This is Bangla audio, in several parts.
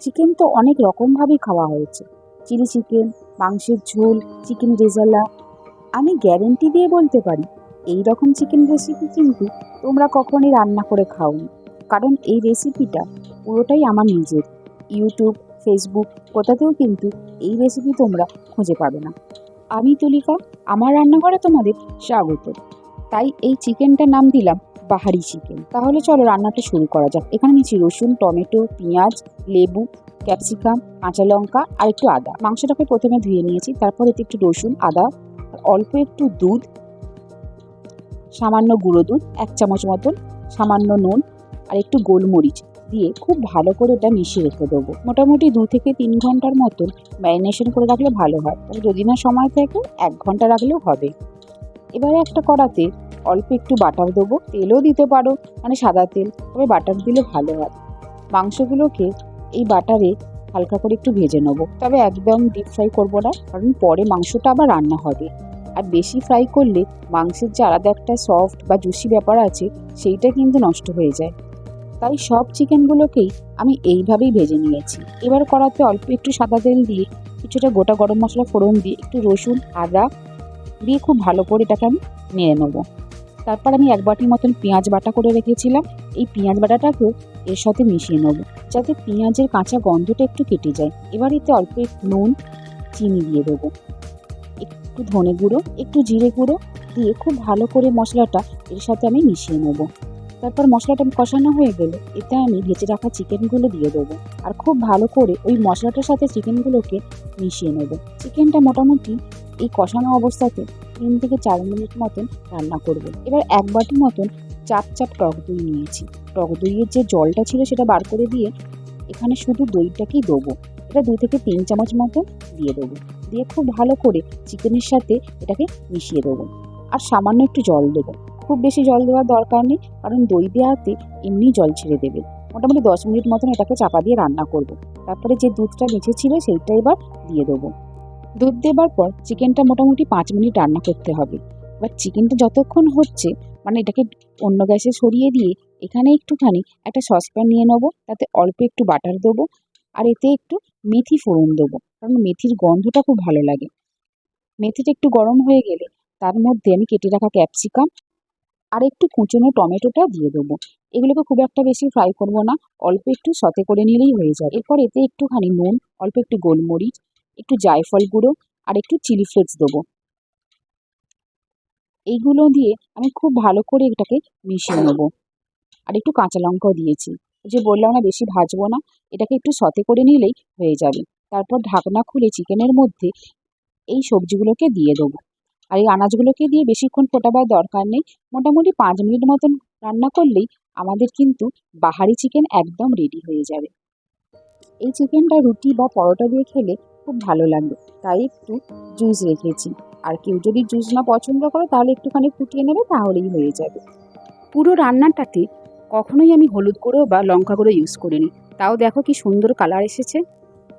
চিকেন তো অনেক রকমভাবেই খাওয়া হয়েছে। চিলি চিকেন মাংসের ঝোল চিকেন রেজালা আমি গ্যারেন্টি দিয়ে বলতে পারি, এই রকম চিকেন রেসিপি কিন্তু তোমরা কখনোই রান্না করে খাওনি। কারণ এই রেসিপিটা পুরোটাই আমার নিজের। ইউটিউব ফেসবুক কোথাতেও কিন্তু এই রেসিপি তোমরা খুঁজে পাবে না। আমি তুলিকা, আমার রান্নাঘরে তোমাদের স্বাগত। তাই এই চিকেনটার নাম দিলাম বাহারি চিকেন। তাহলে চলো রান্নাটা শুরু করা যাক। এখানে নিচ্ছি রসুন, টমেটো, পেঁয়াজ, লেবু, ক্যাপসিকাম, কাঁচা লঙ্কা আর একটু আদা। মাংসটাকে প্রথমে ধুয়ে নিয়েছি, তারপর এতে একটু রসুন, আদা অল্প একটু দুধ, সামান্য গুঁড়ো দুধ, এক চামচ মতন, সামান্য নুন আর একটু গোলমরিচ দিয়ে খুব ভালো করে এটা মিশিয়ে রেখে দেবো। মোটামুটি দু থেকে তিন ঘণ্টার মতন ম্যারিনেশন করে রাখলে ভালো হয়। যদি না সময় থাকে, এক ঘণ্টা রাখলেও হবে। এবারে একটা কড়াতে অল্প একটু বাটার দেবো, তেলও দিতে পারো মানে সাদা তেল, তবে বাটার দিলে ভালো হয়। মাংসগুলোকে এই বাটারে হালকা করে একটু ভেজে নেব। তবে একদম ডিপ ফ্রাই করব না, কারণ পরে মাংসটা আবার রান্না হবে। আর বেশি ফ্রাই করলে মাংসের যে আলাদা একটা সফট বা জুসি ব্যাপার আছে, সেইটা কিন্তু নষ্ট হয়ে যায়। তাই সব চিকেনগুলোকেই আমি এইভাবেই ভেজে নিয়েছি। এবার কড়াতে অল্প একটু সাদা তেল দিয়ে কিছুটা গোটা গরম মশলা ফোড়ন দিয়ে একটু রসুন, আদা দিয়ে খুব ভালো করে এটাকে আমি নেড়ে নেব। তারপর আমি এক বাটির মতন পেঁয়াজ বাটা করে রেখেছিলাম। এই পেঁয়াজ বাটাটাকেও এর সাথে মিশিয়ে নেব, যাতে পেঁয়াজের কাঁচা গন্ধটা একটু কেটে যায়। এবার এতে অল্প একটু নুন, চিনি দিয়ে দেবো। একটু ধনে গুঁড়ো, একটু জিরে গুঁড়ো দিয়ে খুব ভালো করে মশলাটা এর সাথে আমি মিশিয়ে নেব। তারপর মশলাটা কষানো হয়ে গেলে এতে আমি ভেজে রাখা চিকেনগুলো দিয়ে দেবো। আর খুব ভালো করে ওই মশলাটার সাথে চিকেনগুলোকে মিশিয়ে নেব। চিকেনটা মোটামুটি এই কষানো অবস্থাতে তিন থেকে চার মিনিট মতন রান্না করব। এবার এক বাটি মতন চাপ চাপ টক দই নিয়েছি। টক দইয়ের যে জলটা ছিল সেটা বার করে দিয়ে এখানে শুধু দইটাকেই দেবো। এটা দু থেকে তিন চামচ মতন দিয়ে দেবো। দিয়ে খুব ভালো করে চিকেনের সাথে এটাকে মিশিয়ে দেবো। আর সামান্য একটু জল দেবো। খুব বেশি জল দেওয়ার দরকার নেই, কারণ দই দেওয়াতে এমনি জল ছেড়ে দেবে। মোটামুটি দশ মিনিট মতন এটাকে চাপা দিয়ে রান্না করব। তারপরে যে দুধটা বেঁচে ছিল সেইটা এবার দিয়ে দেবো। দুধ দেবার পর চিকেনটা মোটামুটি পাঁচ মিনিট রান্না করতে হবে। এবার চিকেনটা যতক্ষণ হচ্ছে মানে এটাকে অন্য গ্যাসে সরিয়ে দিয়ে এখানে একটুখানি একটা সসপ্যান নিয়ে নেব, তাতে অল্প একটু বাটার দেবো আর এতে একটু মেথি ফোড়ন দেবো, কারণ মেথির গন্ধটা খুব ভালো লাগে। মেথিটা একটু গরম হয়ে গেলে তার মধ্যে আমি কেটে রাখা ক্যাপসিকাম আর একটু কুচনো টমেটোটা দিয়ে দেবো। এগুলোকে খুব একটা বেশি ফ্রাই করব না, অল্প একটু সতে করে নিলেই হয়ে যায় এরপর এতে একটুখানি নুন, অল্প একটু গোলমরিচ একটু জায়ফল গুঁড়ো আর একটু চিলি ফ্লেক্স দেবো। এইগুলো দিয়ে আমি খুব ভালো করে এটাকে মিশিয়ে নেব। আর একটু কাঁচা লঙ্কাও দিয়েছি। যে বললাম না, বেশি ভাজবো না। এটাকে একটু সতে করে নিলেই হয়ে যাবে। তারপর ঢাকনা খুলে চিকেনের মধ্যে এই সবজিগুলোকে দিয়ে দেবো। আর এই আনাজগুলোকে দিয়ে বেশিক্ষণ ফোটাবার দরকার নেই। মোটামুটি পাঁচ মিনিট মতন রান্না করলেই আমাদের কিন্তু বাহারি চিকেন একদম রেডি হয়ে যাবে। এই চিকেনটা রুটি বা পরোটা দিয়ে খেলে খুব ভালো লাগবে তাই একটু জুস রেখেছি। আর কেউ যদি জুস না পছন্দ করে, তাহলে একটুখানি ফুটিয়ে নেবে, তাহলেই হয়ে যাবে। পুরো রান্নাটাতে কখনোই আমি হলুদ গুঁড়ো বা লঙ্কা গুঁড়ো ইউজ করিনি। তাও দেখো কি সুন্দর কালার এসেছে।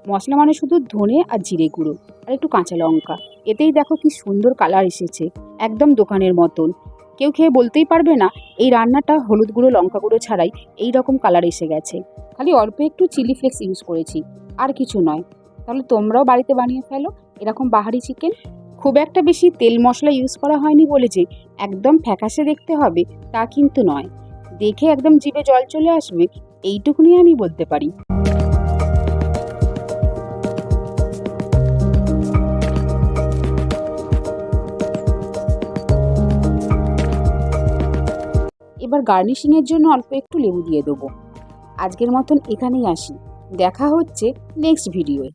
মশলা মানে শুধু ধনে আর জিরে গুঁড়ো, আর একটু কাঁচা লঙ্কা। এতেই দেখো কি সুন্দর কালার এসেছে, একদম দোকানের মতন। কেউ খেয়ে বলতেই পারবে না, এই রান্নাটা হলুদ গুঁড়ো, লঙ্কা গুঁড়ো ছাড়াই এই রকম কালার এসে গেছে। খালি অল্প একটু চিলি ফ্লেক্স ইউজ করেছি, আর কিছু নয়। তাহলে তোমরাও বাড়িতে বানিয়ে ফেলো। এরকম বাহারি চিকেন। খুব একটা বেশি তেল মশলা ইউজ করা হয়নি বলে যে একদম ফ্যাকাশে দেখতে হবে, তা কিন্তু নয়। দেখে একদম জিভে জল চলে আসবে, এইটুকুনি আমি বলতে পারি। এবার গার্নিশিংয়ের জন্য অল্প একটু লেবু দিয়ে দেবো। আজকের মতন এখানেই আসি। দেখা হচ্ছে নেক্সট ভিডিওয়